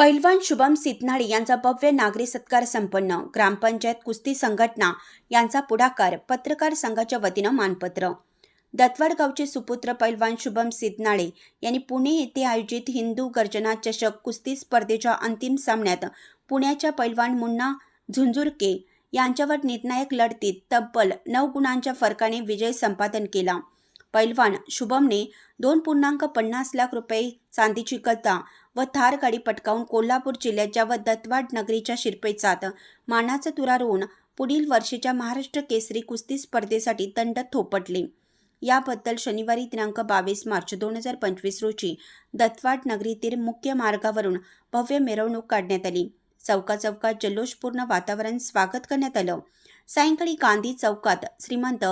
पैलवान शुभम सितनाळे यांचा भव्य नागरी सत्कार संपन्न. ग्रामपंचायत कुस्ती संघटना यांचा पुढाकार पत्रकार संघाच्या वतीनं मानपत्र. दत्तवाड गावचे सुपुत्र पैलवान शुभम सितनाळे यांनी पुणे येथे आयोजित हिंदू गर्जना चषक कुस्ती स्पर्धेच्या अंतिम सामन्यात पुण्याच्या पैलवान मुन्ना झुंझुरके यांच्यावर निर्णायक लढतीत तब्बल नऊ गुणांच्या फरकाने विजय संपादन केला. पैलवान शुभमने दोन पूर्णांक पन्नास लाख रुपये चांदीची गदा व थार गाडी पटकावून कोल्हापूर जिल्ह्याच्या व दत्तवाड नगरीच्या शिरपेचात मानाचा तुरा रोवून पुढील वर्षीच्या महाराष्ट्र केसरी कुस्ती स्पर्धेसाठी दंड थोपटले. याबद्दल शनिवारी दिनांक बावीस मार्च दोन हजार पंचवीस रोजी दत्तवाड नगरीतील मुख्य मार्गावरून भव्य मिरवणूक काढण्यात आली. चौका चौकात जल्लोषपूर्ण वातावरण स्वागत करण्यात आलं. सायंकाळी गांधी चौकात श्रीमंत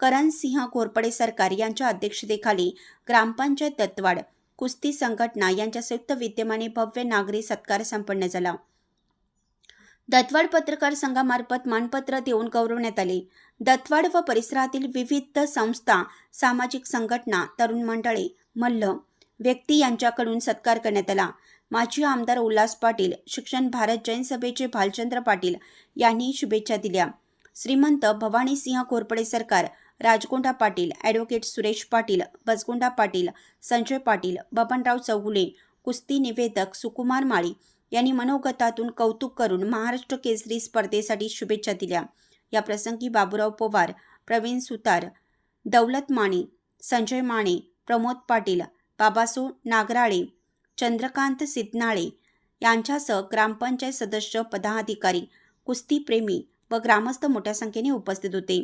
करण सिंह घोरपडे सरकार यांच्या अध्यक्षतेखाली ग्रामपंचायत दत्तवाड कुस्ती संघटना यांच्या संयुक्त विद्यमाने भव्य नागरी सत्कार संपन्न झाला. दत्तवाड पत्रकार संघामार्फत मानपत्र देऊन गौरवण्यात आले. दत्तवाड व परिसरातील विविध संस्था सामाजिक संघटना तरुण मंडळे मल्ल व्यक्ती यांच्याकडून सत्कार करण्यात आला. माजी आमदार उल्हास पाटील शिक्षण भारत जैन सभेचे भालचंद्र पाटील यांनी शुभेच्छा दिल्या. श्रीमंत भवानीसिंह घोरपडे सरकार राजगोंडा पाटील ॲडव्होकेट सुरेश पाटील बसगोंडा पाटील संजय पाटील बबनराव चौगुले कुस्ती निवेदक सुकुमार माळी यांनी मनोगतातून कौतुक करून महाराष्ट्र केसरी स्पर्धेसाठी शुभेच्छा दिल्या. या प्रसंगी बाबुराव पवार प्रवीण सुतार दौलत माने संजय माने प्रमोद पाटील बाबासो नागराळे चंद्रकांत सिद्धनाळे यांच्यासह ग्रामपंचायत सदस्य पदाधिकारी कुस्तीप्रेमी व ग्रामस्थ मोठ्या संख्येने उपस्थित होते.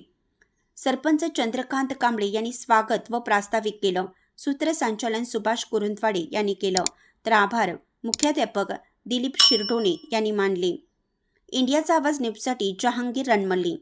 सरपंच चंद्रकांत कांबळे यांनी स्वागत व प्रास्ताविक केलं. सूत्रसंचालन सुभाष कुरुंदवाडे यांनी केलं. तर आभार. मुख्याध्यापक दिलीप शिरढोणे यांनी मानले. इंडियाचा आवाज न्यूजसाठी जहांगीर रणमल्ली.